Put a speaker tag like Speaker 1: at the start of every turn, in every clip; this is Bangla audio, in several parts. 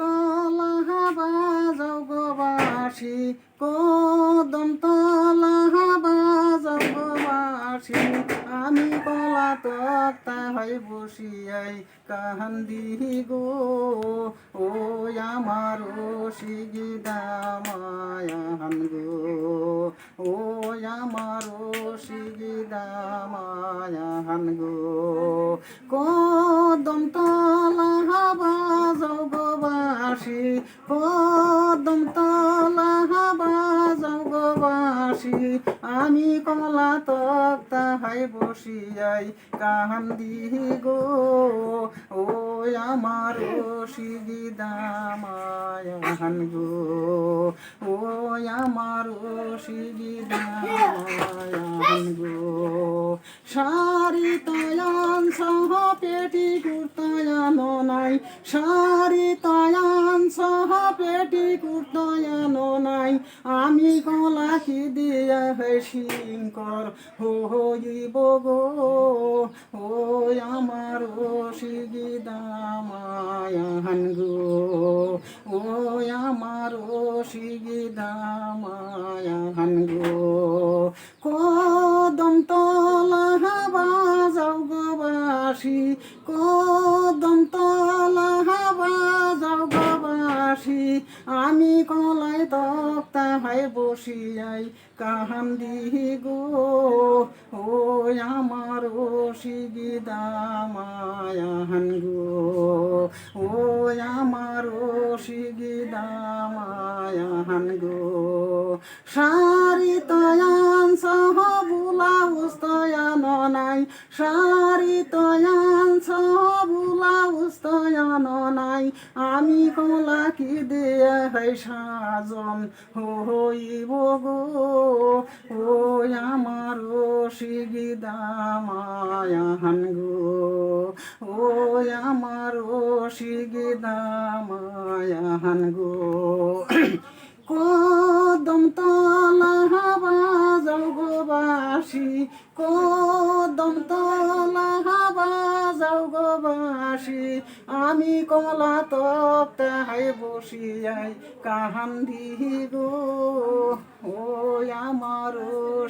Speaker 1: তলা বাজাও গো বাসি কদম তলা বাজাও গো। বাসি আমি কলা তক্তা হয়ে বসিয়াই কাহান্দি গো। ও আমার শিগিদামায়ান গো ও আমার শিগিদামায়ান গো। কদম বাসি, আমি কমলা তক্তা হাই বসিয়াই কাহান্দি গো। ও আমার শিগিদামায়ান গো। ও আমার শিগিদামায়ান গো। সারি তয়ান সহ পেটি কুর্তয়ান নাই সারি তয়ান সহ পেটি কুর্তয়ান নাই আমি কলা কি দিয়া হেসিংকর হইব গো ও আমার ও শিগিদামায়ান গো। ও, আমার ও শিগিদামায়ান গো। হাই কাহাম কাহান্দি গো ও আমার শিগিদামায়ান গো ও আমার ও গো সারি গো তয়ান নাই সারি তয়ান সহ বুলাউস তয়ান নাই আমি কমলা কি দিয়ে হয় সাজন, হইব গো ও আমার শিগিদামায়ান গো। ও আমার শিগিদামায়ান গো। কদম তলা বাজাও গো বাসি কদম তলা বাজাও গো আমি কমলা তপ্তে হাই বসিয়াই কাহান্দি গো। ও আমার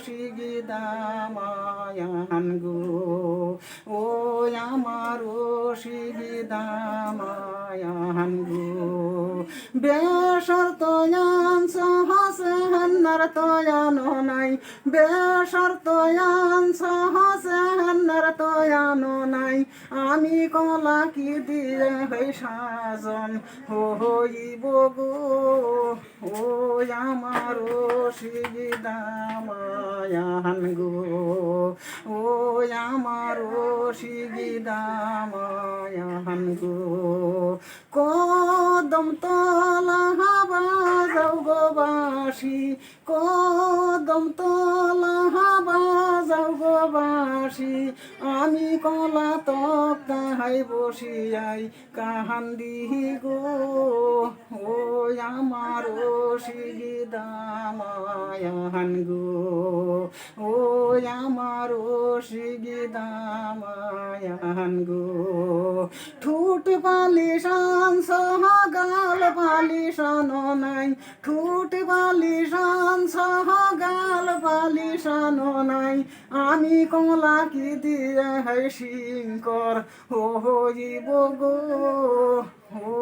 Speaker 1: শিগিদামায়ান গো। ও আমার শিগিদামায়ান গো। বেসর সহসে হেন্নার তয়ান নাই বেসর তয়ান সহসে তয়ান নাই। আমি কলা কি দিয়ে হই সাজন হইব গো, ও আমার শিগিদামায়ান গো, ও আমার শিগিদামায়ান গো। কদম তলা বাসি কদম তলা বাজাও গো বাসি আমি কলা তক্তা হাই বসিয়াই, কাহান্দি গো, ও আমার ও শিগিদামায়ান গো, ও আমার ও শিগিদামায়ান গো। ঠুট পালিশান সহ গাল পালিশান নাই, ঠুট পালিশান সহ গাল পালিশান নাই। আমি কমলা কি দিয়ে হাই শিঙ্কর হইব গো ও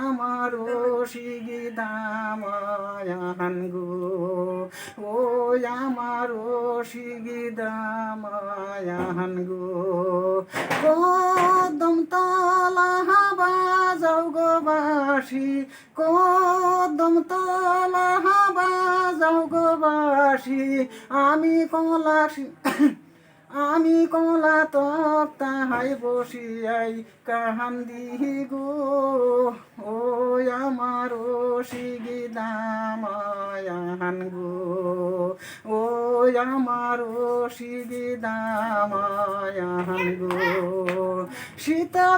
Speaker 1: আমার ও শিগিদামায়ান গো ও আমার ও শিগিদামায়ান গো। কদম তলা বাজাও গো বাসি, কদম তলা বাজাও গো বাসি। আমি কমলা আমি কমলা তক্তা হাই বসিয়াই কাহান্দি গো। ও আমার শিগিদামায়ান গো। ও আমার শিগিদামায়ান গো। সীতা